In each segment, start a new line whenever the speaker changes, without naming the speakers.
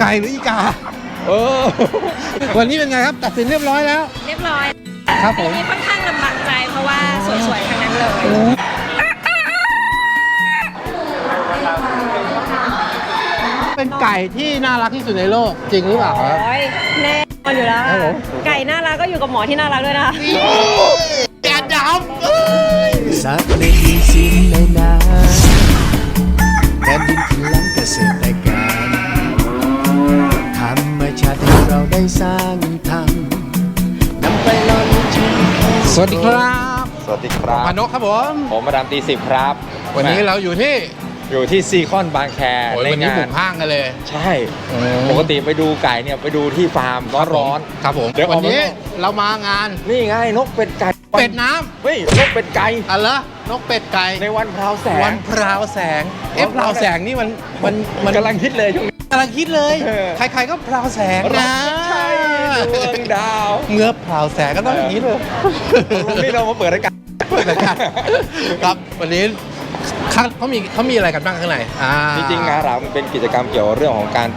ไก่หรืออีกา
เออ
วันนี้เป็นไงครับตัดสินเรียบร้อยแล้ว
เรียบร้อย
ครับผม
ปีนี้ค่อนข้างลำบากใจเพราะว่าสวยๆทั้งนั้นเลย
เป็นไก่ที่น่ารักที่สุดในโลกจริงหรือเปล่าครับ
โอ้ยแน่นอนอยู่แล้ว
ครับผม
ไก่น่ารักก็อยู่กับหมอที่น่ารักด้วยนะคะ
แกดำเอ้ย
สักในดินสินในนาแผ่นดินที่ล้ำเกษตร เราได้สร้างทำนำไปหล่อเลี้ยงชีวิตให้
สวัสดีครับ
สวัสดีครับ
พานกครับผม
ผมมาดามตีสิบครับ
วันนี้เราอยู่ที่
อยู่ที่ซีคอนบางแค
โอ้ย
ใน
วันนี้
งา
บุ
น
กห้างกันเลย
ใช่ปกติไปดูไก่เนี่ยไปดูที่ฟาร์มร้อนร้อน
ครับผม
เดี๋ยว
วัน
ออกมา
นี้เรามางาน
ๆนี่ไงนกเป็ดไก่
เป็ดน้
เฮ้ยนกเป็ดไก่ำ
อะไรอนกเป็ดไก่
ในวันพราวแสง
วันพราวแสง เอ๊ะพราวแสงนี่มันมันมัน
กำลังคิดเลยช่วงนี้
กำลังคิดเลย
เออ
ใครๆก็พราวแสงนะ
ใช่ดวงดาว
เมื่อพราวแสงก็ต้องอย่างนี้เลย
นี่เรามาเปิดรายการ
ครับวันนี้ข้างเขามีเขามีอะไรกันบ้างข้างในอ่า
จริงๆงานเรามันเป็นกิจกรรมเกี่ยวกับเรื่องของการ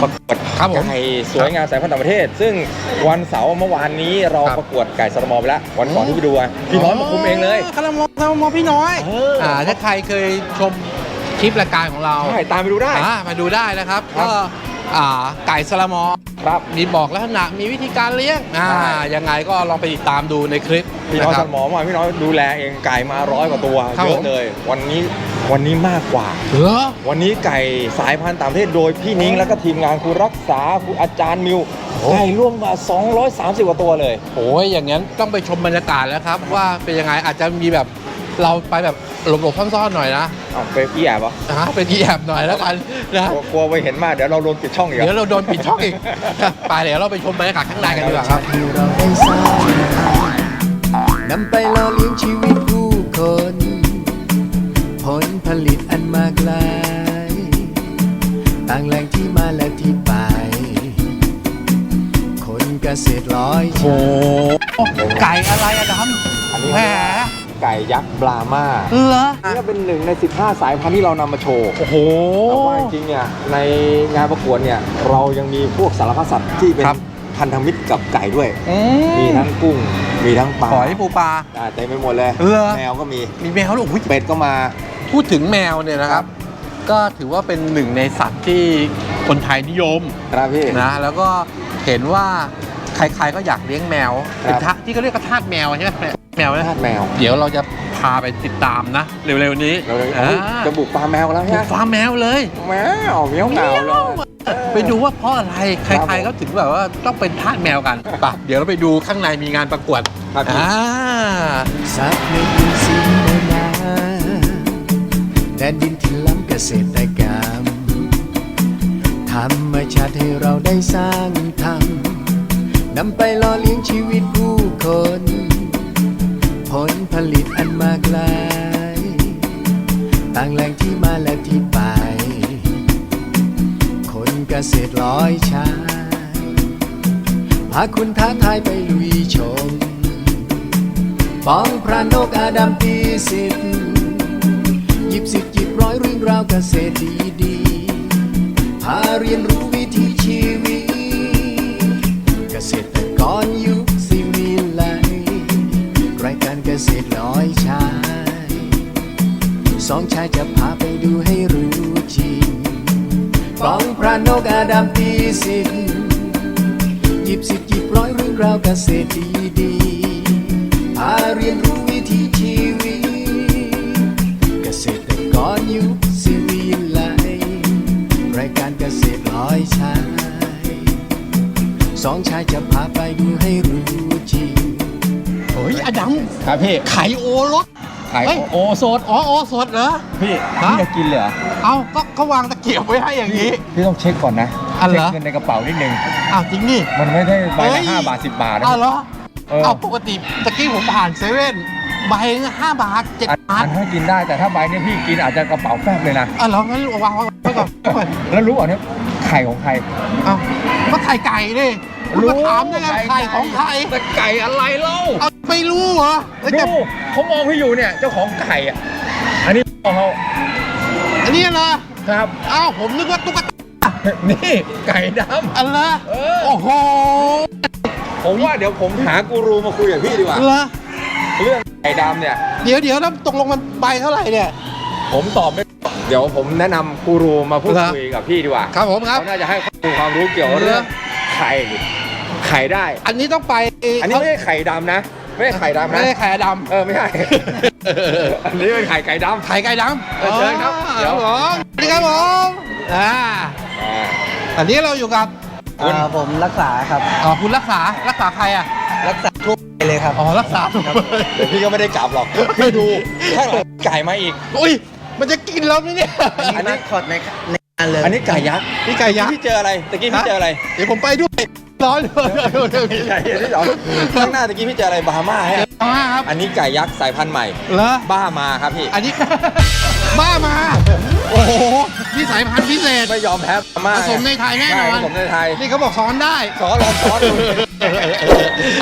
ประกวด
ครับผม
ไก่สวยงามสายพันธุ์ต่างประเทศ ซึ่งวันเสาร์เมื่อวานนี้เรา
ครับ
ประกวดไก่สรมอไปแล้ว วันก่อนที่ไปดูอะพี่น้อยมาคุมเองเลย
คารามอคารามอพี่น้อย
เอออ่
อ่าถ้าใครเคยชมค ลิปรายการของเรา
ใช่ตามไปดูได้
อ่ามาดูได้นะครับ
ครั
ก็
บ
อ่าไก่สลามอ
ครับ
มีบอกลักษณะมีวิธีการเลี้ยงอ่า
ใช่
ยังไงก็ลองไปติดตามดูในคลิป
พี่น้อย
นะค
ส
รับ
รมอมาพี่น้อยดูแลเองไก่มาร้อยกว่าตัว
ครับ
เย
ผ
อะ
ม
เลย วันนี้วันนี้มากกว่า
เหรอ
วันนี้ไก่สายพันธุ์ต่างประเทศโดยพี่นิ้งแล้วก็ทีมงานคุณรักษาคุณอาจารย์มิวไก่ร่วมมา 230 กว่าตัวเลย
โอ้ยอย่างนั้นต้องไปชมบรรยากาศแล้วครับ ว่าเป็นยังไงอาจจะมีแบบ เราไปแบบหลบๆซ่อนๆหน่อยนะ
เอาไปพี่แอบเหรอ
อ่าเป็นที่แอบหน่อยแล้วกันนะ
กลัวกลัวไปเห็นมากเดี๋ยวเราโดนปิดช่องอีก
เดี๋ยว
อะ
เราโดนปิดช่องอีกไปเดี๋ยวเราไปชมบรรยากาศข้างในกันดีกว่าครับ
ให้เราได้สร้างทำนำไปหล่อเลี้ยงชีวิตผู้คน ผลผลิตอันมากลาย ต่างแหล่งที่มาและที่ไป คนเกษตรร้อยชา
โอ้ไก่อะไรอะด
อันนี้ำ
แหม
ไก่ยักษ์บรามา
เหรอ
นี่ก็เป็นหนึ่งใน 15 สายพันธุ์ที่เรานำมาโชว์
โอ้โห
แต่ว่าจริงๆเนี่ยในงานประกวดเนี่ยเรายังมีพวกสารพัดสัตว์ที่เป็น
ครับ
พันธมิตรกับไก่ด้วย
อื
มีทั้งกุ้ง มีทั้งปลา
หอยปูปลา
อ่าเต็มไปหมดเลย
เหรอ
แมวก็มี
มีแมวด้วยโอ้ย
เป็ดก็มา
พูดถึงแมวเนี่ยนะครับ ก็ถือว่าเป็นหนึ่งในสัตว์ที่คนไทยนิยม
ครับพี่
นะแล้วก็เห็นว่าใครๆก็อยากเลี้ยงแมว
ครับ
เป็นทะที่เขาเรียกกระทาสแมวใช่ไหม แมวนะ
ทาสแมว
เดี๋ยวเราจะพาไปติดตามนะ เร็วๆนี้
เราเลย
อ่า
จะบุกฟาร์มแมวกันแล้ว
บุ
ใช่ไห
ก
ม
ฟาร์มแมวเลย
แมวเมียวเหงาเลย
ไปดูว่าเพราะอะไรใครๆก็ถึงแบบว่าต้องเป็นทาสแมวกันไปเดี๋ยวเราไปดูข้างในมีงานประกวด
ครับพี่
อ่า
สักในดินสินในนาแดนดินที่ล้ำเกษตรกรรม ธรรมชาติให้เราได้สร้างทำนำไปหล่อเลี้ยงชีวิตผู้คนผ ลผลิตอันมากลาย ต่างแหล่งที่มาและที่ไป คนเกษตรร้อยชายพาคุณท้าทายไปลุยชมป้องพระนกอาดัมตีสิทธิ์หยิบสิทธิ์หยิบร้อยเรื่องราวเกษตรดีๆพาเรียนรู้วิถีชีวิต เกษตรกร สองชายจะพาไปดูให้รู้จริงป้องพระนกอาดัมตีสิทธิ์หยิบสิบหยิบร้อยเรื่องราวเกษตรดีๆพาเรียนรู้วิถีชีวิตเกษตรกรยุคสิวิไลรายการเกษตรร้อยชายสองชายจะพาไปดูให้รู้จริง
เฮ้ยอดัม
ครับพี่
ไข่โอรส
ไข่
เฮ้ย
โอโซด
อ๋อโอสดเหรอ
พี่
ฮะ
พี่จะกินเลยเหรอ
เอาก็เขาวางตะเกียบไว้ให้อย่างนี้
พี่ต้องเช็คก่อนนะ
อ๋อเหรอ
เช็คเงินในกระเป๋านิดนึง
อ้าวจริงนี่
มันไม่ได้ใบ
เฮ้
ละ
ย
ห้าบาทสิบบาทนะ
อ้าวเหรอ
เออ
เอาปกติตะกี้ผมผ่านเซเว่นใบห้าบาทเจ็ด
อัน
บาท
อันถ้ากินได้แต่ถ้าใบเนี่ยพี่กินอาจจะกระเป๋าแฟบเลยนะ
อ้าวเหรองั้นวางไว้ไว้ก่อนไว้ก่อน
แล้วรู้เหรอเนี่ยไข่ของใคร
เอ้าก็ไข่ไก่ดิคุณมาถามได้ไงไข่ของใคร
แต่ไก่อะไรเล่า
เอา ไม่รู้เหรอเอ้ยแต่
ดูเขามองพี่อยู่เนี่ยเจ้าของไก่อะ อันนี้พ่อเขา
อันนี้เหรอ
ครับ
อ้าวผมนึกว่าตุ๊กตา
นี่ไก่ด
อันละำ
เออ
โอ้โห
ผมว่าเดี๋ยวผมหากูรูมาคุยกับพี่ดีกว่า
อันละ
เรื่องไก่ดำเนี่ย
เดี๋ยวเดี๋ยวแล้วตกลงมันใบเท่าไหร่เนี่ย
ผมตอบไม่ได้เดี๋ยวผมแนะนำกูรูมาพูด
เหรอ
คุยกับพี่ดีกว่า
ครับผมครับ
เขาน่าจะให้ความรู้เกี่ยวกับเรื่องไข่ไข่ได้
อันนี้ต้องไป
อันนี้ไม่ใช่ไข่ดำนะ ไม่ใช่ไข่ดำ
ไม่
นะ
ได้ไข่ด
เออไม่ใช่ อันนี้เป็นไข่ไก่ดำำ
ไข่ไก่ดำ
เออเชิญครับเดี๋
เดี๋
ย
ยวว ผมสวัสดีครับผมอ่า
อ่า
อันนี้เราอยู่กับ
คุณ
อ่าผมรักษาครับ
อ๋อคุณรักษารักษาใครอะ
รักษาทั่วไปเลยครับ
อ๋อรักษา
เดี๋ยวพี่ก็ไม่ได้กลับหรอกพี่ดูข้างหลังไก่มาอีก
อุ้ยมันจะกินเราไหมเนี่ย
อันนี้คอร์ดในในงานเลย
อันนี้ไก่ยักษ์
นี่ไก่ยักษ์
พี่เจออะไรตะกี้พี่เจออะไร
เดี๋ยวผมไปด้วย ร้อนเลย
ไก่ที่สองข้างหน้าตะกี้พี่เจออะไรบาฮาม่าฮะ
มาครับ
อันนี้ไก่ยักษ์สายพันธุ์ใหม่
เหรอ
บ้ามาครับพี่
อันนี้ บ้ามา โอ้โหนี่สายพันธุ์พิเศษ
ไม่ยอมแพ้บาฮาม่า
ผสมในไทยแน่นอน
ช่ผสมในไทย
นี่เขาบอกสอนได้
สอนลองสอนดู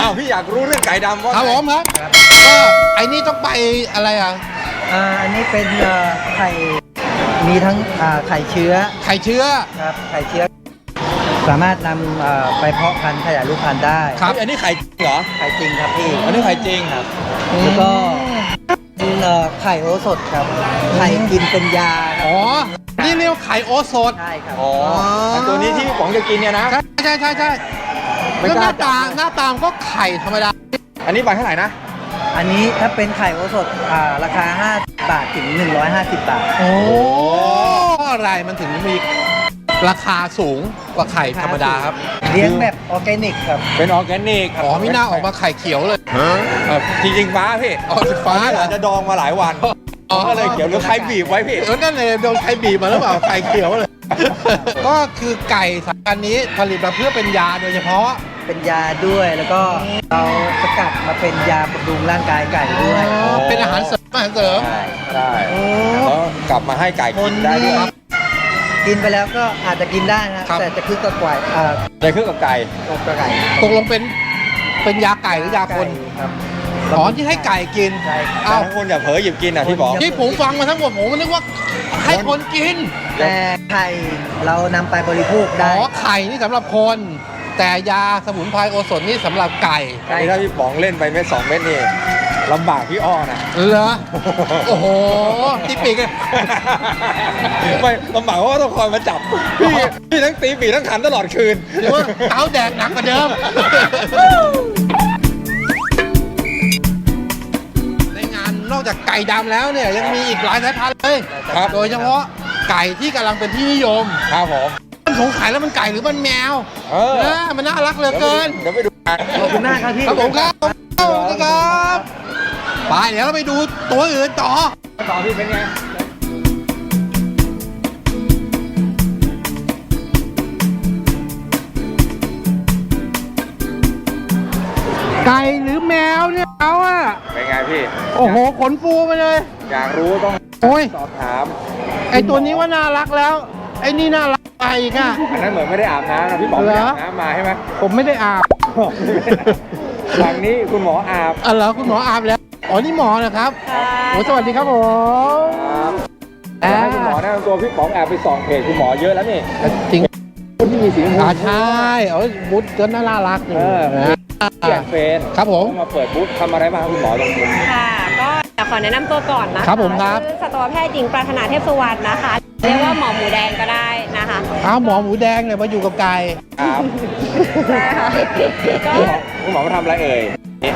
อ้าวพี่อยากรู้เรื่องไก่ดำว่า
ครับผมครับก็ไอ้นี่ต้องไปอะไรอะ
อ่าอันนี้เป็นเอ่อไข่มีทั้งอ่าไข่เชื้อ
ไข่เชื้อ
ครับไข่เชื้อ สามารถนำเอ่อไปเพาะพันธุ์ขยายลูกพันธุ์ได้
ครับ
เฮ้ยอันนี้ไข่จริงเหรอ
ไข่จริงครับพี่
อันนี้ไข่จริง
ครับแล้วก็เป็นเอ่อไข่โอสถครับ ไข่กินเป็นยาครับ
อ๋อ นี่เรียกว่าไข่โอสด
ใช่ครับ
อ๋อแต่ตัวนี้ที่พี่ป๋องจะกินเนี่ยนะ
ใช่ใช่ใช่ใช่
ไม่
แล้ว
ก
ห
ล้า
น้าตา
จับ
หน้าตามนก็ไข่ธรรมดา
อันนี้ใบเท่าไหร่นะ
อันนี้ถ้าเป็นไข่โอสถอ่าราคา 5 บาทถึง 150 บาท
โอ้เพราะอะไรมันถึงมี ราคาสูงกว่าไข่ธรรมดาครับ
เลี้ยงแบบออร์แกนิกครับ
เป็นออร์แกนิก
อ๋อไม่น่าออกมาไข่เขียวเลย
เออจริงๆฟ้าพี่
อ๋อฟ้าเหรอ
อาจจะดองมาหลายวัน
อ๋อ
ก็เลยเขียวหรือใครบีบไว้พี่
เออนั่นเลยโดนไข่บีบมาหรือเปล่าไข่เขียวเลย ก็คือไก่สายพันธุ์นี้ผลิตมาเพื่อเป็นยาโดยเฉพาะ
เป็นยาด้วยแล้วก็เราสกัดมาเป็นยาบำรุงร่างกายไก่ด้วย
อ๋อเป็นอาหารเสริมอาหารเสริม
ใช่ใช่
โอ้
แล้วกลับมาให้ไก่กินได้ด้วย
ครับ
กินไปแล้วก็อาจจะกินได้นะครับแต่จะคึกกระกวายอ่า
ในเครื่องกับไก่
ตกกระไก่
ตกลงเป็นเป็นยาไก่หรือยาคน
ครับ
อ๋อที่ให้ไก่กิน
ใช่ครับ
เอ้า
แต่ทั้งคนอย่าเผลอหยิบกินอะพี่บอก
ที่ผมฟังมาทั้งหมดผมนึกว่าให้คนกิน
แต่ไข่เรานำไปบริโภค
อ๋
ได้
อไข่นี่สำหรับคน แต่ยาสมุนไพรโอสถนี่สำหรับไก่
อันนี้ถ้าพี่ป๋องเล่นไปเม็ดสองเม็ดนี่ ลำบากพี่อ้อนะ
เหรอ โอ้โหที่ปีกเลย
ไม่ลำบากเพราะว่าต้องคอยมาจับ พี่พี่ทั้งตีปีกทั้งขันตลอดคืน
หรือว่าเต้าแดกหนักกว่าเดิม ในงานนอกจากไก่ดำแล้วเนี่ยยังมีอีกหลายสายพันธุ์เลย
ครับ
โดยเฉพาะไก่ที่กำลังเป็นที่นิยม
ครับผม
มันสงสัยแล้วมันไก่หรือมันแมว
เออ
นะมันน่ารักเหลือเกิน
เดี๋ยวไปดูกัน
ขอบคุณมากครับพี่
ครับผมครับสวัสดีครับ ไปเดี๋ยวเราไปดูตัวอื่นต่อ
ต่อพี่เป็นไง
ไก่หรือแมวเนี่ยเขาอะ
เป็นไงพี่
โอ้โหขนฟูมาเลย
อยากรู้ต้อง
โอ้ย
สอบถาม
ไอตัวนี้ว่าน่ารักแล้ว ไอนี่น่ารักไปอีกอะ
อันนั้นเหมือนไม่ได้อาบน้ำนะพี่ป๋อง
เหร
ไม่
อ
ได้อาบน้ำมาใช่ไหม
ผมไม่ได้อาบ
หลังนี้คุณหมออาบ
อ๋อเหรอคุณหมออาบแล้ว อ๋อนี่หมอนะครับ
ค่ะ
โอ้สวัสดีครับผม
ครับเดี๋ยวให้คุณหมอแนะนำตัวพี่ป๋องแอบไปส่องเพจคุณหมอเยอะแล้วนี่
จริง
คุณที่มีสีชมพู
อ่าใช่เออบูธก็น่ารักอยู่
เออ
นะ
เกียรติเฟน
ครับผม
มาเปิดบูธทำอะไรบ้างครับคุณหมอตรงนี้
ค่ะก็เดี๋ยวขอแนะนำตัวก่อนนะคะ
ครับผมครับ
ชื่อสัตวแพทย์หญิงปรารถนาเทพสุวรรณนะคะ เรียกว่าหมอหมูแดงก็ได้นะคะ
อ้าวหมอหมูแดงเนี่ยมาอยู่กับไก่
ครับ
ใช่ค่ะก็
คุณหมอมาทำอะไรเอ่ย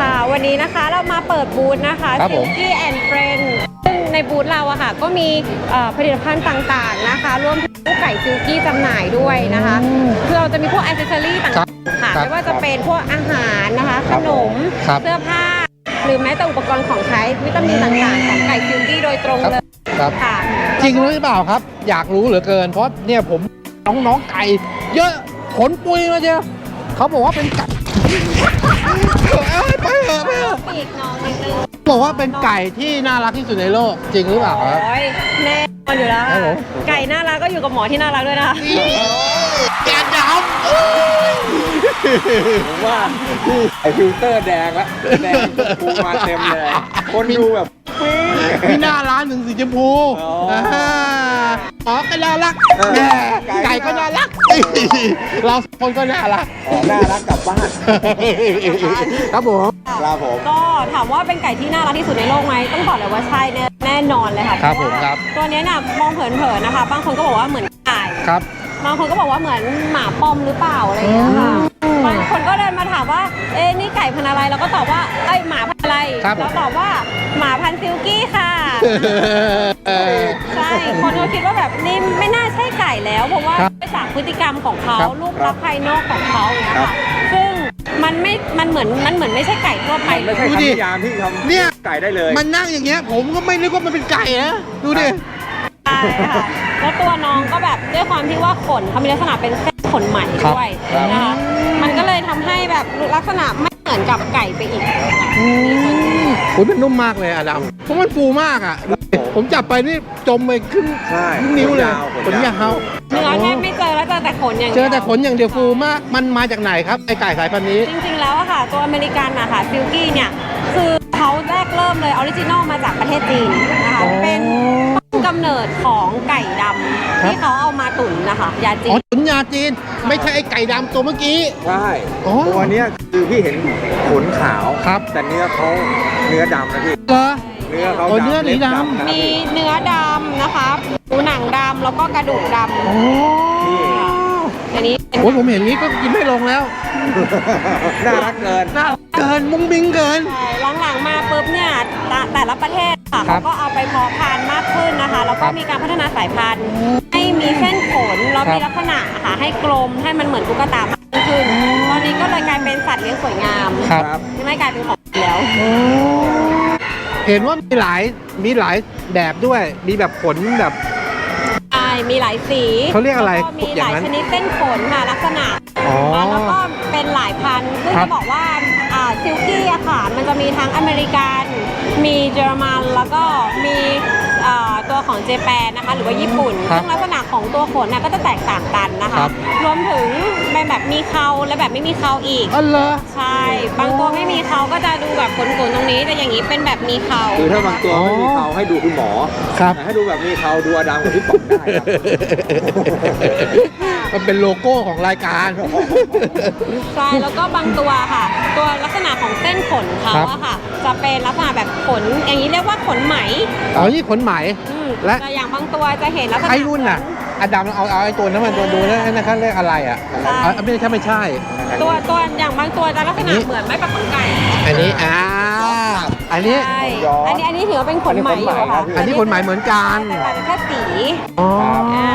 ค่ะ วันนี้นะคะเรามาเปิดบูธนะคะ
ครับผม
Silky and Friend ซึ่งในบูธเราอะค่ะ ก็มีเอ่อผลิตภัณฑ์ต่างๆนะคะรวมถึงพวกไก่ซิลกี้จำหน่ายด้วยนะคะคือเราจะมีพวกอิเซอรี่ต่าง
ครับ
ๆค่ะ
ครับ
ไม่ว่าจะเป็นพวกอาหารนะคะ
ค
ข
รับ
นม
ครับ
เสื้อผ้า หรือแม้แต่อุปกรณ์ของใช้วิตามินต่างๆของไก่ซิลกี้โดยตรง
ครับ
เลย
ครับ
ค่ะ
จริงหรือเปล่าครับ อยากรู้เหลือเกิน เพราะเนี่ยผมน้องๆไก่ เยอะขนปุยมาเจ้าเขาบอกว่าเป็นไก่ เอ้ยไปเถอะไปเถอะ
ปีกน้องนิดนึง
บอกว่าเป็นไก่ที่น่ารักที่สุดในโลกจริงหรือเปล่าครับ
โอ้ยแน่นอนอยู่แล้ว
ครับ
ค่ะ
ผม
ไก่น่ารักก็อยู่กับหมอที่น่ารักด้วยนะคะ
แกดำ
ผมว่าพี่ไอฟิลเตอร์แดงละแดงชมพูมาเต็มเลย คนดูแบบ ปิ๊ง
มีหน้าร้านถึงสีชมพู
อ๋ออ่า
หมอก็น่ารัก
เออ
แหม่
ไก่
ไก่ก็น่ารักเราสองคนก็น่ารัก
อ๋อน่ารักกลับบ้าน
ครับผม
ครับผม
ก็ถามว่าเป็นไก่ที่น่ารักที่สุดในโลกไหมต้องบอกเลยว่าใช่แน่แน่นอนเลยค่ะ
ครับ
เพาะว่า
ผมครับ
ตัวเนี้ยน่ะมองเผินๆนะคะ บางคนก็บอกว่าเหมือนไก่
ครับ
บางคนก็บอกว่าเหมือนหมาปอมหรือเปล่าอะไรอย่างเงี้ยค่ะบางคนก็เดินมาถามว่าเอ๊ะนี่ไก่พันธุ์อะไรเราก็ตอบว่าเอ้ยหมาพันธุ์ อะไร
ครับ
เราตอบว่าหมาพันธุ์ซิลกี้ค่ะ ใช่ คนก็คิดว่าแบบนี่ไม่น่าใช่ไก่แล้ว เพราะว่า
ครับ
ด้วยจากพฤติกรรมของเขา
ครับ
รูปลักษณ์ภายนอกของเขาอย่างเงี้ย
ครั
ค่ะ
บ
ซึ่งมันไม่ มันเหมือน มันเหมือนไม่ใช่ไก่ทั่วไป
ไม่ใช่
ดู
คำ
ดิ
นิยามที่ทำ
เนี่ย
ไก่ได้เลย
มันนั่งอย่างเงี้ย ผมก็ไม่นึกว่ามันเป็นไก่นะดูดิ
ใช่ค่ะ แล้วตัวน้องก็แบบด้วยความที่ว่าขนเขามีลักษณะเป็นเส้นขนใหม่
ครับ
ด้วย
ครับ
นะคะ มันก็เลยทำให้แบบลักษณะไม่ เหมือนกับไก่ไปอีกค่ะ
โอ้ยมันนุ่มมากเลยอะดำเพราะมันฟูมากอะดูดิผมจับไปนี่จมไปครึ่ง
ใช่
ครึ่งนิ้วเลย
ข
ข
น
น
ยายา
วว
เนื้อแทบไม่เจอแล้วเจอแต่ขนอย่าง
เจ
ดียว
อแต่ขนอย่างเดียวฟูมาก มันมาจากไหนครับไอไก่สายพันธุ์นี้
จริงๆแล้วอะค่ะ ตัวอเมริกันอะค่ะซิลกี้เนี่ย คือเขาแรกเริ่มเลยออริจินอลมาจากประเทศจีนนะคะ
อ๋อ
เป็นต้น กำเนิดของไก่ดำ
ครับ
ที่เขาเอามาตุ๋นนะคะยาจี
อ๋อนขุนยาจีน ไม่ใช่ไอไก่ดำตัวเมื่อกี้
ใช่
อ๋อ
ตัวเนี้ยคือพี่เห็นขนขาว
ครับ
แต่เนื้อเขาเนื้อดำนะพี่
เหรอ
เนื้อเขา
อ๋อเนื้อ
ดำ
หนีดำ
เล็บนะ
มี
พี่
เนื้อดำนะคะหมูหนังดำแล้วก็กระดูกดำ
โอ้
อันนี้เป็น
โหผมเห็นงี้ก็กินไม่ลงแล้ว
น่ารักเกิน
น่ารักเกินมุ้งมิ้งเกิน
ใช่หลังๆมาปุ๊บเนี่ย แต่แต่ละประเทศค่ะ
ครั
เขา
บ
ก็เอาไปเพาะพันธุ์มากขึ้นนะคะ แล้วก็
ครับ
มีการพัฒนาสายพันธุ์ให้มีเส้นขนแล้ว
ครับ
มีลักษณะค่ะให้กลมให้มันเหมือนตุ๊กตามากขึ้น ตอนนี้ก็เลยกลายเป็นสัตว์เลี้ยงสวยงาม
ครับ
ครับ
ไม่กลายเป็นของแล้ว
เห็นว่ามีหลายมีหลายแบบด้วย มีแบบขนแบบ
ใช่มีหลายสี
เขาเรียกอะไร
แล้วก็มีหลาย
อย่างนั้น
ชนิดเส้นขนค่ะลักษณะ
อ๋อ
แล้วก็เป็นหลายพันธุ์ซึ่ง
ครั
จะ
บ
บอกว่า ซิลกี้อะค่ะ มันจะมีทั้งอเมริกัน มีเยอรมัน แล้วก็มีอ่าตัวของเจแปนนะคะ หรือว่าญี่ปุ่น
ครับ
ซึ่งลักษณะของตัวขนน่ะก็จะแตกต่างกันนะ
ครั
คะ
บ
รวมถึงเป็นแบบมีเขาและแบบไม่มีเขาอีก
อ๋อเหรอ
ใช่ บางตัวไม่มีเขาก็จะดูแบบขนๆตรงนี้ แต่อย่างนี้เป็นแบบมีเขา
คือถ้าบางตัวไม่มีเขาให้ดูคุณหมอ
ครับ
แต่ให้ดูแบบมีเขาดูอดัมกับพี่ป๋องได้ครับ
มันเป็นโลโก้ของรายการ
ใช่แล้วก็บางตัวค่ะ ตัวลักษณะของเส้นขนเขา
ครับ
อะค่ะ จะเป็นลักษณะแบบขน อย่างนี้เรียกว่าขนไหม
อ๋อนี่ขนไหม
อืม
และ
แต่อย่างบางตัวจะเห็นลักษณะ
ไอ้รุ่นน่ะอดัมเอาเอาไอ้ตัวนั้นมาตัวดูนะนะครับเรียกอะไรอะ
ใช่
อ๋อไม่ใช่ไม่ใช่
ตัวตัวอย่างบางตัวจะลักษณะ
อันนี้
เหมือนไม้ประขนไก่
อันนี้อ่า อันนี้
ใช่
ย้อน
อันนี้อันนี้ถือว่าเป็นขนไหมอยู่ค่ะ
อันนี้ขนไหมเหมือนกัน
แต่ต่างแค่สี
อ๋อ
อ่า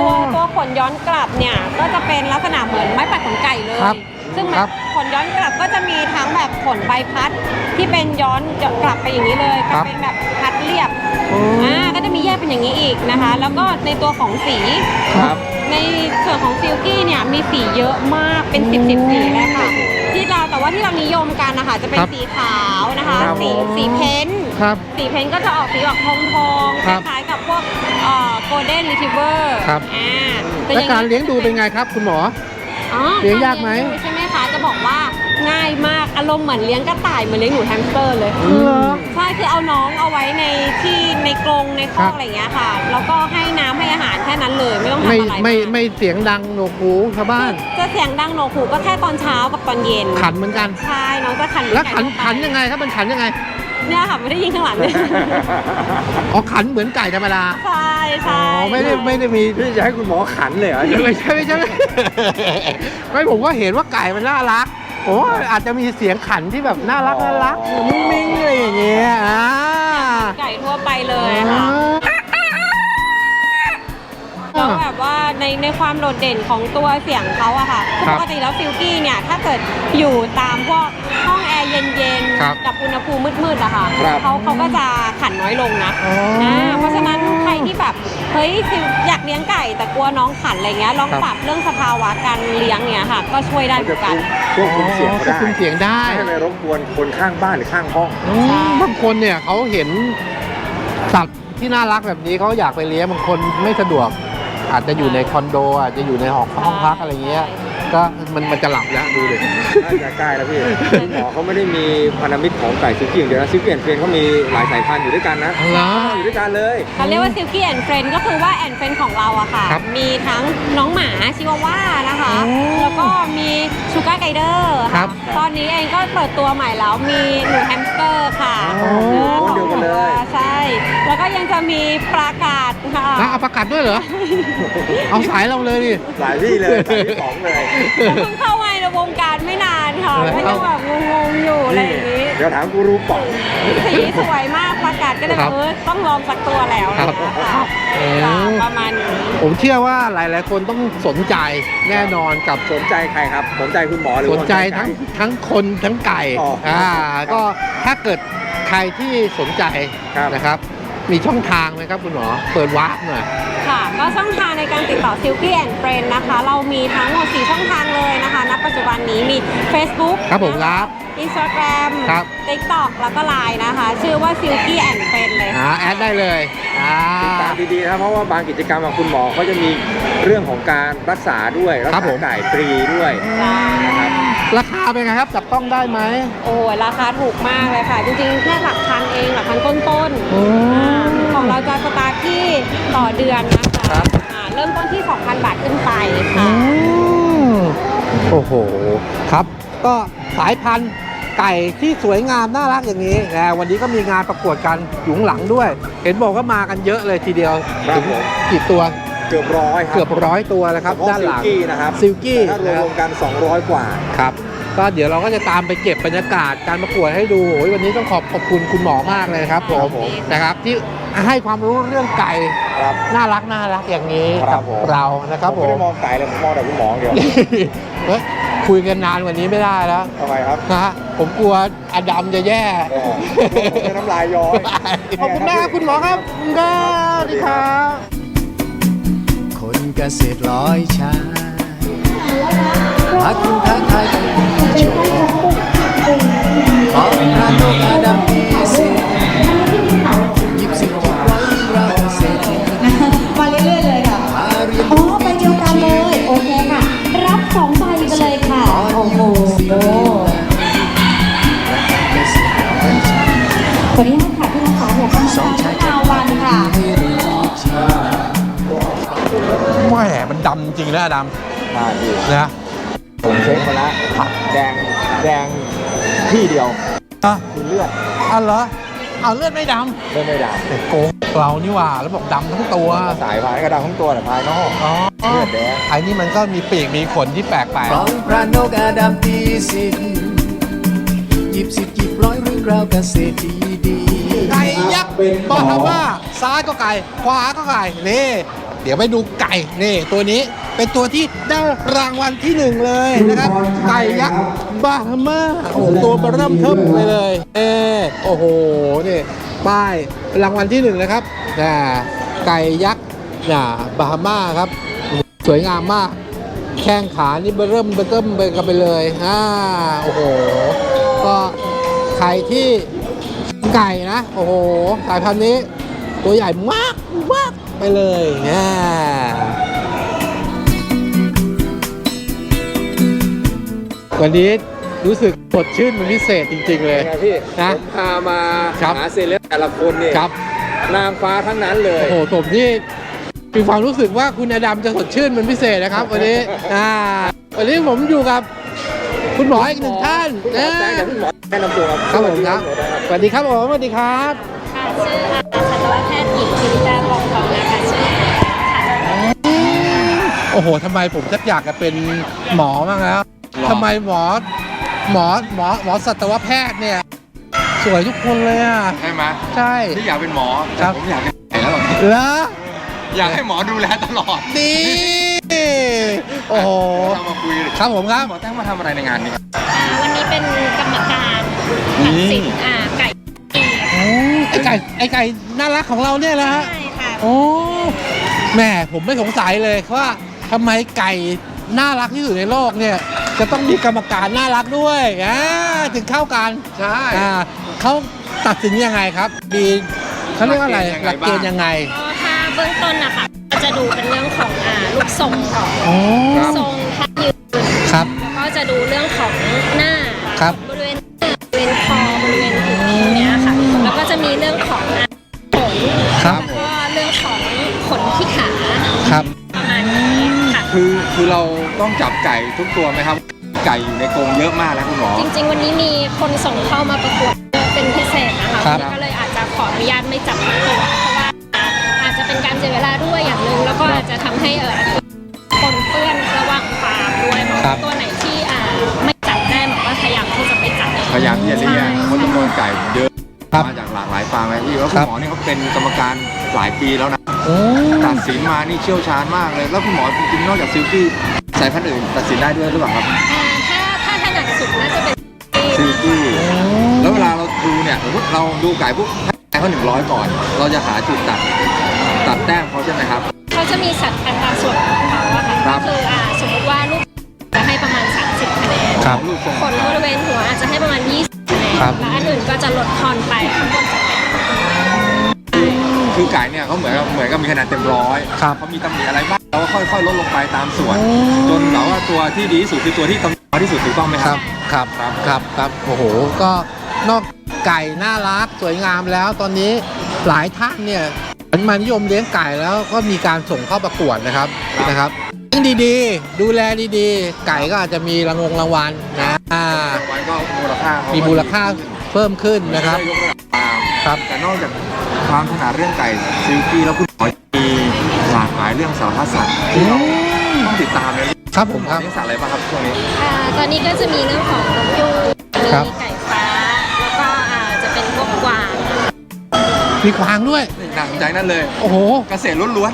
ตัวตัวขนย้อนกลับเนี่ยก็จะเป็นลักษณะเหมือนไม้ปัดขนไก่เลย
ครับ
ซึ่ง
ครับ
ขนย้อนกลับก็จะมีทั้งแบบขนใบพัดที่เป็นย้อนกลับไปอย่างนี้เลย
ครั
กับบเป็นแบบพัดเรียบ
อืม
อ่าก็จะมีแยกเป็นอย่างนี้อีกนะคะ แล้วก็ในตัวของสี
ครับ
ในส่วนของซิลกี้เนี่ยมีสีเยอะมากเป็นสิบสิบสีเลยค่ะที่เรา แต่ว่าที่เรานิยมกันนะคะจะเป็น
ครับ
สีขาวนะคะ
ครับ
สีสีเพ้นท์
ครับ
สีเพ้นท์ก็จะออกสีออกทองทองๆ
ครับ
คล้ายๆกับพวกโกลเด้นรีทิเวอร์
ครับ
อ่าต่
แล้ว
อ
การเลี้ยงดูเป็นไงครับ คุณหมอ
อ๋อ
เลี้ยงยากไหม
รเลี้ยงดูใช่ไหมคะจะบอกว่า ง่ายมากอารมณ์เหมือนเลี้ยงกระต่ายเหมือนเลี้ยงหนูแฮมสเตอร์เลย
เหรอ
ใช่คือเอาน้องเอาไว้ในที่ในกรงในค
ครั
อบกอะไรอย่างเงี้ยค่ะแล้วก็ให้น้ำให้อาหารแค่นั้นเลยไม่ต้องทำ
ไม่
อะไร
ไม่า
ก
ไม่เสียงดังโหนวกหูชาวบ้าน
จะเสียงดังโหนวกหูก็แค่ตอนเช้ากับตอนเย็น
ขันเหมือนกัน
ใช่น้องจะขัน
แล้วขัน
ไก่
ขันยังไงครับมันขันยังไง
เนี่ยค่ะไม่ได้ยินข้างหลังเลย
อ๋อขันเหมือนไก่ธรรมดา
ใช่
อ๋
ใช่
อไม่ได้ไม่ได้มี
พี่จะให้คุณหมอขันเลยเหรอ
ไม่ใช่ไม่ใช่ไม่ ไม่ผมก็เห็นว่าไก่มันน่ารัก โอ้ยอาจจะมีเสียงขันที่แบบน่ารักน่ารักมุ้งมิ้งอะไรอย่างเงี้ยอ่า
ไก่ทั่วไปเลยค่ะ แล้วแบบว่าในในความโดดเด่นของตัวเสียงเขาอะค่ะคือ
ครั
ป
บ
กติแล้วฟิลกี้เนี่ยถ้าเกิดอยู่ตามพวกห้องแอร์เย็น
ครับ
ๆกับอุณหภูมิมืดๆอะค่ะ
ครับ
เขาเขาก็จะขันน้อยลงนะ
อ๋อ
นะเพราะฉะนั้นใครที่แบบเฮ้ยฟิลอยากเลี้ยงไก่แต่กลัวน้องขันอะไรเงี้ยลอง
ครับ
ปรับเรื่องสภาวะการเลี้ยงเนี่ยค่ะ ก็ช่วยได้
มัน
เหมื
จะ
อนกัน
ควบคุมเสียง
อ๋อ
เขา
ควบคุมเสียงได้
ไม่ให้ไปรบกวนคนข้างบ้านหรือข้างห้อง
อืมบางคนเนี่ยเขาเห็นสัตว์ที่น่ารักแบบนี้เขาอยากไปเลี้ยงบางคนไม่สะดวก อาจจะอยู่ในคอนโด อาจจะอยู่ในหอห้องพักอะไรเงี้ย ก็มันมันจะหลับแล้วดูดิ
น่าจะใกล้แล้วพี่คุณหมอเขาไม่ได้มีพันธมิตรของไก่ซิลกี้อย่างเดียวนะซิลกี้แอนด์เฟรนเขามีหลายสายพันธุ์อยู่ด้วยกันนะ
เอาเหรอ
อยู่ด้วยกันเลย
เขาเรียกว่า Silky and Friend ก็คือว่า and Friend ของเราอะค่ะ
ครับ
มีทั้งน้องหมาชิวาว่านะคะ
โอ้
แล้วก็มีชูการ์ไกเดอร์
ครับ
ตอนนี้เองก็เปิดตัวใหม่แล้วมีหนูแฮมสเตอร์ค่ะ
โอ้
เออ
คนเดียวกันเลย
ใช่ แล้วก็ยังจะมีปลากาศค่ะ
แล้วเอาประกาศด้วยเหรอ เอาสายเราเลยดิ
หลายที่เลยหลายที่ของเลย
ผมเพิ่งเข้ามาในวงการไม่นานค่ะ
เออ
ก็ยังแบบงงๆอยู่อะไรอย่างนี้
เดี๋ยวถามกูรูป๋อง
สีสวยมากประกาศก็เลย
ค
แบ
รับบ
เออต้องลองสักตัวแล้ว
ครับ
นะคะ
เออ
ค่ะประมาณนี้
ผมเชื่อว่าหลาย ๆ คนต้องสนใจแน่นอนกับ
สนใจใครครับ สนใจคุณหมอหรือ
สนใจ
ไก่
ทั้งทั้งคนทั้งไก่
อ๋ออ่
อ่า
ครับ
ก็ถ้าเกิดใครที่สนใจ
ครับ
นะครับ มีช่องทางไหมครับคุณหมอ เปิดวาร์ปหน่อย
ค่ะ ก็ช่องทางในการติดต่อ Silky and Friend นะคะ เรามีทั้งหมด 4 ช่องทางเลยนะคะ ณ ปัจจุบันนี้มี Facebook
ครับผมครับ
Instagram
ครับ
TikTok แล้วก็ Line นะคะ ชื่อว่า Silky and Friend เลยค่ะ
อ่าแอดได้เลยอ่า
ติดตามดีๆนะครับเพราะว่าบางกิจกรรมของคุณหมอเขาจะมีเรื่องของการรักษาด้วยรัก
ครับ
ษา
ผม
ไก่ฟรีด้วย
ใช่
ราคาเป็นไงครับจับต้องได้ไหม
โอ้ยราคาถูกมากเลยค่ะ จริงๆแค่หลักพันเองหลักพันต้น
อืม
ๆอ่าของเราจะสตาร์ทที่ต่อเดือนนะ
ครั
คะ
บ
อ่าเริ่มต้นที่ 2,000 บาทขึ้นไป
อื
ค่ะ
มโอ้โห ครับ ก็สายพันธุ์ ไก่ที่สวยงามน่ารักอย่างนี้นะวันนี้ก็มีงานประกวดกันอยู่ข้างหลังด้วย เห็นบอกว่ามากันเยอะเลยทีเดียว
ครับ
ถึง
ผม
กี่ตัว
เกือบร้อยครับ
เกือบร้อยตัวแล้วครับ
เฉพาะ
ด้านหลัง
ซิลกี้นะครับ
ซิลกี้
แต่ถ้ารวมๆกัน 200 กว่า
ครับก็เดี๋ยวเราก็จะตามไปเก็บบรรยากาศการประกวดให้ดูโอ้ยวันนี้ต้องขอบขอบคุณคุณหมอมากเลยครับผ
ครั
ม
บผม
นะครับ ที่ให้ความรู้เรื่องไก่
ครับ
น่ารักน่ารักอย่างนี้
ครั
กับ
ผม
เรานะครับ
ผม
ผ
ไม่
ม
ได้มองไก่เลยผมมองแต่คุณหมออย่างเดียว
เฮ้ย คุยกันนานกว่านี้ไม่ได้แล้ว
ทำไมครับ
นะฮะผมกลัวอดัมจะแย่
เออผมจะน้ำลายย้อย
ขอบคุณมากครับคุณหมอครับขอบคุณครับสวัสดีครับ
คนเกษตรร้อยชาหากคุณท้าทายกันชม มัน
ดำ
จริงนะอดัม
มาดี
นะ
ผมเช็คมาแล้วแดงแดงที่เดียว
อะ
คือเลือด
อ๋อเหรอเอาเลือดไม่ด
เลือดไม่ดำ
แต่โกงเรานี่หว่าแล้วบอกดำทั้งตัวำ
สายพายกระดาษทั้งตัวแต่ภายนอก
อ๋อ
เลือดแดง
ไอ้นี่มันก็มีปีกมีขนที่แปลกไป
ของพระนกอาดัมตีสิทธิ์หยิบสิทธิ์หยิบร้อยเรื่องราวเกษตรดีๆ
ไก่ยักษ์บอกคำว่าซ้ายก็ไก่ขวาก็ไก่นี่เดี๋ยวไปดูไก่นี่ตัวนี้ เป็นตัวที่ได้รางวัลที่หนึ่งเลยนะครับไก่ยักษ์บาฮามาโอ้ตัวเบริ่มเทิมไปเลย เออโอ้โหนี่ป้ายรางวัลที่หนึ่งนะครับน่ะไก่ยักษ์น่ะบาฮามาครับ สวยงามมาก แข้งขานี่เบริ่มเบริ่มไปกันไปเลยอ่าโอ้โห ก็ใครที่ไก่นะ โอ้โหสายพันธุ์นี้ ตัวใหญ่มากมากไปเลยอ่า วันนี้รู้สึกสดชื่นเป็นพิเศษจริง ๆ เลย
ไงพี่
นะ
ผมพามา
ครับ
หาเซเลบแต่ละคนเนี่ย
ครับ
นางฟ้าทั้งนั้นเลย
โอ้โหผมที่มีความรู้สึกว่าคุณอดัมจะสดชื่นเป็นพิเศษนะครับ วันนี้อ่าวันนี้ผมอยู่กับคุณหมออีกหนึ่งท่าน
คุณหมอแจ้งเดี๋ยวคุณหมอแนะนำตัวครับ
ครับผมครับสวัสดีครับผมสวัสดีครับ
ค่ะชื่ออาสัตวแพทย์หญิงชิริตาปองทองนะคะชื่อค่ะ
โอ้โหทำไมผมชักอยากจะเป็นหมอบ้างแล้ว ทำไมหมอหมอหมอหมอสัตวแพทย์เนี่ย สวยทุกคนเลยอะ
ใช่ไหม
ใช่
ที่อยากเป็นหมอ
ครับ
ผมอยากเป็นไก่แล้วหรอ
แล้ว
อยากให้หมอดูแลตลอด
ดีโอ้โห
เรามาคุย
ครับผมครับ
หมอแต้งมาทำอะไรในงานนี้ครับ
อ่าวันนี้เป็นกรรมการตัดสินอ่าไก่ปี
โอ้ไอไก่ไอไก่น่ารักของเราเนี่ยนะฮะ
ใช่ค่ะ
โอ้แม่ผมไม่สงสัยเลยว่าทำไมไก่ น่ารักที่สุดในโลกเนี่ยจะต้องมีกรรมการน่ารักด้วยอ่าถึงเข้ากัน
ใช่
อ่าเขาตัดสินยังไงครับมีเขาเรียกว่าอะไรห
หลั
ลัก
ก
เก
เก
ณ
ณฑ์
ฑ์
ยั
ยัง
ง
ไง
ไง
ก็ถ้าเบื้องต้นนะคะก็จะดูเป็นเรื่องของอ่ารูปทรงก่อน
อ๋อ
รูปทรงถ้ายืน
จะดูเรื่องของหน้า
ครับ
บริเวณหน้าบริเวณคอบริเวณหูตรงเนี้ยค่ะแล้วก็จะมีเรื่องของอะขน
ครับ ค่ะ
คื
อคือเราต้องจับไก่ทุกตัวไหมครับ ไก่อยู่ในกรงเยอะมากแล้วคุณหมอ
จริง ๆ วันนี้มีคนส่งเข้ามาประกวดเป็นพิเศษนะคะ
ครับ
ก็เลยอาจจะขออนุญาตไม่จับทุกตัวเพราะว่าอาจจะเป็นการเสียเวลาด้วยอย่างหนึ่งแล้วก็อาจจะทำให้เออปนเปื้อนระหว่างฟาร์มด้วยเพราะ
ครั
ว่า
บ
ตัวไหนที่อ่าไม่จับได้หมอก็พยายามที่จะไม่จับ
พยายามที่จะเลี่ยงเพราะจำนวนไก่เยอะ
ครับ
มาจากหลากหลายฟาร์มเลยพี่แล้ว
ค
คุ
รั
ณ
บ
หมอนี่เขาเป็นกรรมการหลายปีแล้วนะ
โอ้
ตัดสินมานี่เชี่ยวชาญมากเลย แล้วคุณหมอจริงๆนอกจากซิลกี้สายพันธุ์อื่นตัดสินได้ด้วยหรือเปล่าครับ
อ่าถ้าถ้าถนัดสุดน่าจะเป็น
ซิลกี้แล้วเวลาเราดูเนี่ยสมมติเราดูไก่ปุ๊บให้เขาหนึ่งร้อยก่อน เราจะหาจุดตัดตัดแต้มเขาใช่ไหมครับ
เขาจะมีสัดอัตราส่วนของเขาอะค่ะ
ครั
ก็
บ
คืออ่าสมมติว่าลูกจะให้ประมาณ 30คะแนน
ครับ
ลูกทรง
ขนบริเวณหัวอาจจะให้ประมาณ 20 คะแนน
ครับ
แล้วอันอื่นก็จะลดทอนไปข้างบนจะเป็น
คือไก่เนี่ยเขาเหมือนกับเหมือนกับมีคะแนนเต็มร้อย
ครับ
เขามีตำหนิอะไรบ้างเราก็ค่อยๆ ลดลงไปตามส่วน
โอ้
จนเราว่าตัวที่ดีที่สุดคือตัวที่ตำหนิน้อยที่สุดถูกต้องไหม
ค
ค
รั
รั
บบ ครับ
ครับ
ครับ ครับ โอ้โห ก็นอกไก่น่ารักสวยงามแล้วตอนนี้หลายท่านเนี่ยหันมานิยมเลี้ยงไก่แล้วก็มีการส่งเข้าประกวดนะครับนะครับเลี้ยงดีๆ ดูแลดีๆ ไก่ก็อาจจะมีรางวงรางวัลนะอ่า
ไว้ก็ มูลค่าเขา
มี
มี
มูลค่าเพิ่มขึ้นนะครับ
ยกระดับฟาร์ม
ครับ
แต่นอกจากความถนัดเรื่องไก่ซิลกี้แล้วคุณหมอมีหลากหลายเรื่องสารพัดสัตว์ที่เราต้องติดตามเลย
ครับผม
ณหม
ค
อ
รับ
เลี้ยงสัตว์อะไรบ้างครับช่วงนี้
อ่าตอนนี้ก็จะมีเรื่องของนกยูง
ครับ
มีไก่ฟ้า แล้วก็อ่าจะเป็นพวกกวาง
มีควางด้วย
นี่หนักใจนั่นเลย
โอ้โห
เกษตรล้วน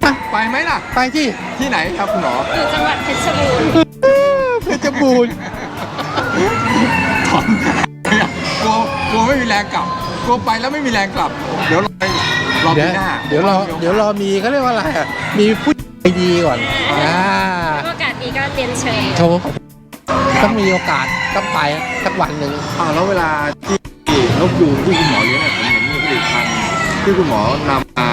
ไป
ๆไปไหมล่ะ
ไปที่
ที่ไหนครับคุณหมอ
อยู่จังหวัดเพชรบูรณ์
เพชรบูรณ์
ถอนกลัวกลัวไม่มีแรงกลับกลัวไปแล้วไม่มีแรงกลับ เดี๋ยวรอรอ
เดี๋
ปี
ยว
หน้า
เดี๋ยวรอเดี๋ยวรอมีเขาเรียกว่าอะไรอะมีผู้ใจดีก่อนอ่า
โอกาสดีก็เรียนเชิญ
โชว์ต้องมีโอกาสต้องไปสักวันหนึ่ง
อ่าแล้วเวลาที่นกยูงที่คุณหมอเลี้ยงเนี่ยผมเห็นมีผลิตภัณฑ์ที่คุณหมอนำมา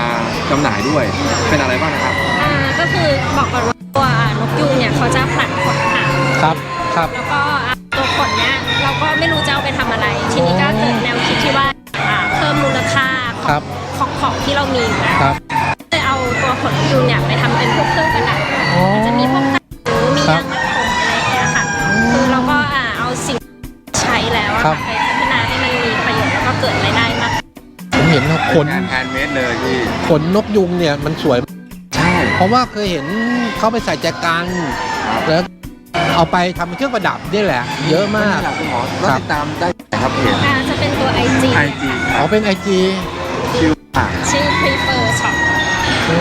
จำหน่ายด้วยเป็นอะไรบ้างนะครับ
อ่าก็คือบอกก่อนว่าตัวนกยูงเนี่ยเขาจะผลัดขนหาง
ครับครับ
แล้วก็ ไม่รู้จะเอาไปทำอะไร ทีนี้ก็เกิดแนวคิดที่ว่าอ่าเพิ่มมูลค่าข
ครั
อง
บ
ของของที่เรามีอยู่แล้ว
ครับ
เลยเอาตัวขนนกยูงเนี่ยไปทำเป็นพวกเครื่องประดับ
อ๋อ
อาจจะมีพวกตังหูมี
ครั
ยา
บ
งมัดผมอะไรอย่างเงี้ยค่ะคือเราก็อ่าเอาสิ่งใช้แล้วอะ
ครั
ค่ะ
บ
ไปพัฒนาให้มันมีประโยชน์แล้วก็เกิดรายได้มาก
ผมเห็นว่าขน
งานแฮนด์เมดเลยพี่
ขนนกยุงเนี่ยมันสวย
ใช่
เพราะว่าเคยเห็นเขาไปใส่แจกัน
ครับ
แล้ว เอาไปทำเป็นเครื่องประดับนี่แหละ เยอะมาก
นี่แหละคุณหมอแล้ว
ครับ
ติดตามได้ที่ไหนครับเพจ
อ่าจะเป็นตัว IG
ไอจีค
อ๋
รั
อบเป็นไอจี
ชื่อว่า
ชื่อ Prefer Shop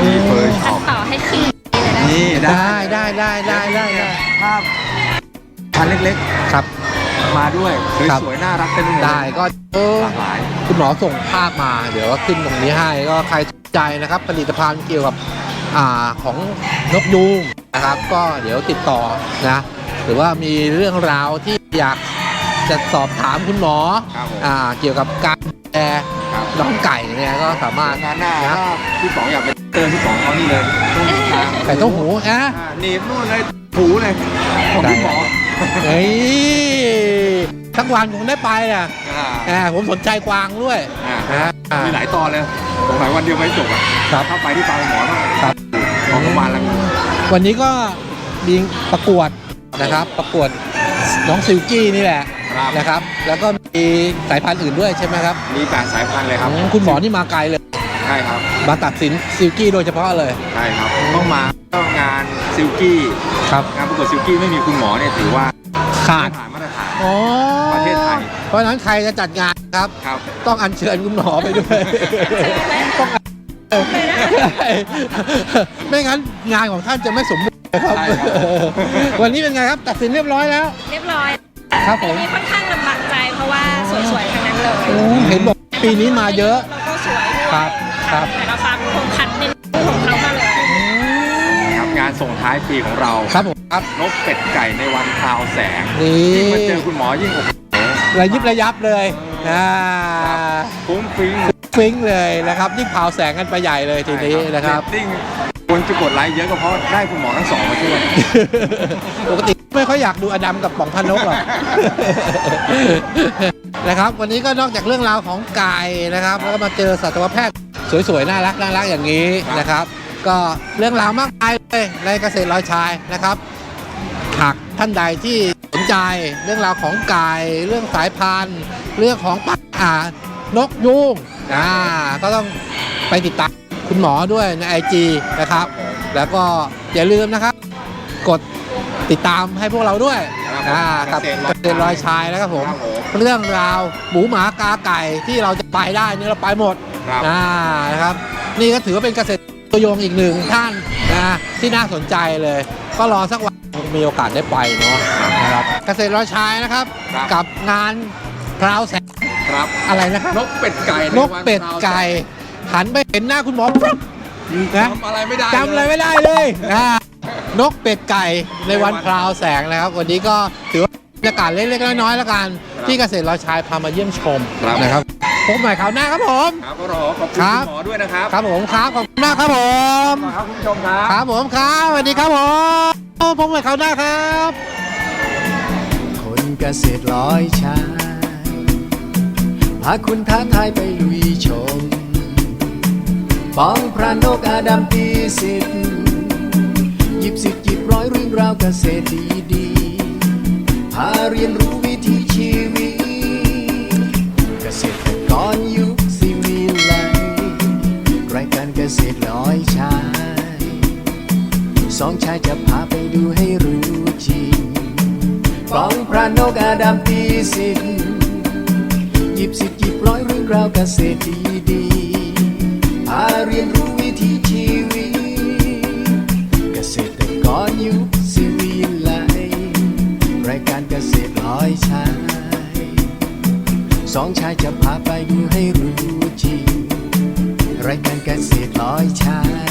มีเฟอร์
ตั
ช็อ
ด
ป
ต่อให้ขึ้นเลยนะ
นี่
ได้ได้ได้ได้ได้ได้
ภาพพันเล็ก
ครับ
ๆ มาด้วย
ครับ
สวยๆน่ารักเต็มไปหมด
ได้ก็เออ
หลากหลาย
คุณหมอส่งภาพมา เดี๋ยวก็ขึ้นตรงนี้ให้ก็ใครสนใจนะครับ ผลิตภัณฑ์เกี่ยวกับอ่าของนกยูงนะครับ ก็เดี๋ยวติดต่อนะ หรือว่ามีเรื่องราวที่อยากจะสอบถามคุณหมอ
ครับผม
อ่าเกี่ยวกับการดูแล
ครับ
น้องไก่เนี่ยก็สามารถ
งานหน้า
นะ
ถ้าพี่ป๋องอยากไปเติมพี่ป๋องเขานี่เลยต้องทาง
ไก่ต้มหูอะ
อ่าหนีบนู่นเลยถูเลยของพี่หมอ
เฮ้ยทั้งวันคงได้ไปอะ
อ่า
อ่าผมสนใจกวางด้วย
อ่า
อ่า
มีหลายตอนเลยสงสัยวันเดียวไม่จบอะ
ครับ
ถ้าไปที่ฟาร์มหมอต้อง
ครับ
ของประมาณละ
วันนี้ก็มีประกวด นะครับ ประกวดน้องซิลกี้นี่แหละ
ครับ
นะครับ แล้วก็มีสายพันธุ์อื่นด้วยใช่ไหมครับ
มีแปดสายพันธุ์เลยครับ
อืมคุณหมอนี่มาไกลเลย
ใช่ครับ
มาตัดสินซิลกี้โดยเฉพาะเลย
ใช่ครับต้องมาก็งานซิลกี้
ครับ
งานประกวดซิลกี้ไม่มีคุณหมอเนี่ยถือว่า
ขาด
ไม่ผ่านมาตรฐาน
อ๋อ
ประเทศไทย
เพราะฉะนั้นใครจะจัดงานครับ
ครับ
ต้องอัญเชิญคุณหมอไปด้วย ต้องอัญไม่งั้นงานของท่านจะไม่สมบูรณ์ นะครับ
ใช่ครับ
วันนี้เป็นไงครับตัดสินเรียบร้อยแล้ว
เรียบร้อย
ครับผม
มีค่อนข้างลำบากใจเพราะว่าสวยๆทั้งนั้นเลย
เห็นบอกปีนี้มาเยอะ
แล้วก็สวยด้วย
ครับครับ
แต่ละฟาร์มคงคัดเน้นคู่ของเขามาเลย
ครับงานส่งท้ายปีของเรา
ครับผมครับ
นกเป็ดไก่ในวันคราวแสง
นี่
ยิ่งมาเจอคุณหมอยิ่งโอ้โห
ระยิบระยับเลยอ่า
ฟุ้งฟิ้ง
ฟิ้งเลยนะครับยิ่งเผาแสงกันไปใหญ่เลยทีนี้นะครับ
เรตติ้ง คนจะกดไลค์เยอะก็เพราะได้คุณหมอทั้งสองมาช่วย
ปกติไม่ไม่ค่อยอยากดูอดัมกับป๋องพานกหรอก นะครับ วันนี้ก็นอกจากเรื่องราวของไก่นะครับ แล้วก็มาเจอสัตวแพทย์สวยๆ น่ารักน่ารักอย่างนี้นะครับ ก็เรื่องราวมากมายเลยในเกษตรลอยชายนะครับ หากท่านใดที่สนใจเรื่องราวของไก่เรื่องสายพันธุ์ เรื่องของปัญหานกยูงอ่าก็ต้องไปติดตาม คุณหมอด้วยใน IG นะครับ แล้วก็อย่าลืมนะครับ กดติดตามให้พวกเราด้วย
ครับ
อ่ากับ
เก
เก
ษ
ษ
ต
ต
ร
ร
ร้
ล
อ
อยย
ชา
ชายยนะครับผม
ครับผม
เรื่องราวหมูหมากาไก่ที่เราจะไปได้นี่เราไปหมด
ครับ
อ่านะครับ นี่ก็ถือว่าเป็นเกษตรตัวยงอีกหนึ่งท่านนะที่น่าสนใจเลย ก็รอสักวันคงมีโอกาสได้ไปเนาะนะครับเกษตรลอยชายนะครับ
ครับ
กับงานพราวแสง
ครับ
อะไรนะครับ
นกเป็ดไก่
นกเป็ดไก่ หันไปเห็นหน้าคุณหมอปุ๊บนะ
จำอะไรไม่ได้
จำอะไรไม่ได้เลยอ่านกเป็ดไก่ในวันพราวแสงนะครับ วันนี้ก็ถือว่าบรรยากาศเล็กๆน้อยๆแล้วกัน ที่เกษตรลอยชายพามาเยี่ยมชม
ครับ
นะครับพบใหม่คราวหน้าครับผม
ครับก็รอขอบคุณ
ครับ
คุณหมอด้วยนะครับ
ครับผมครับขอบคุณมากครับผม
ครับคุณผู้ชมครับ
ครับผมครับสวัสดีครับผมพบใหม่คราวหน้าครับ
คนเกษตรลอยชายพาคุณท้าทายไปลุยชม ปองพระนกอาดัมตีสิทธิ์หยิบสิทธิ์หยิบร้อยเรื่องราวเกษตรดีๆพาเรียนรู้วิถีชีวิต เกษตรกรยุคสิวิไลรายการเกษตรลอยชายสองชายจะพาไปดูให้รู้จริงปองพระนกอาดัมตีสิทธิ์หยิบสิทธิ์หยิบร้อยเรื่องราวเกษตรดีๆ พาเรียนรู้วิถีชีวิต เกษตรกรยุคสิวิไลรายการเกษตรร้อยชาย สองชายจะพาไปดูให้รู้จริง รายการเกษตรร้อยชาย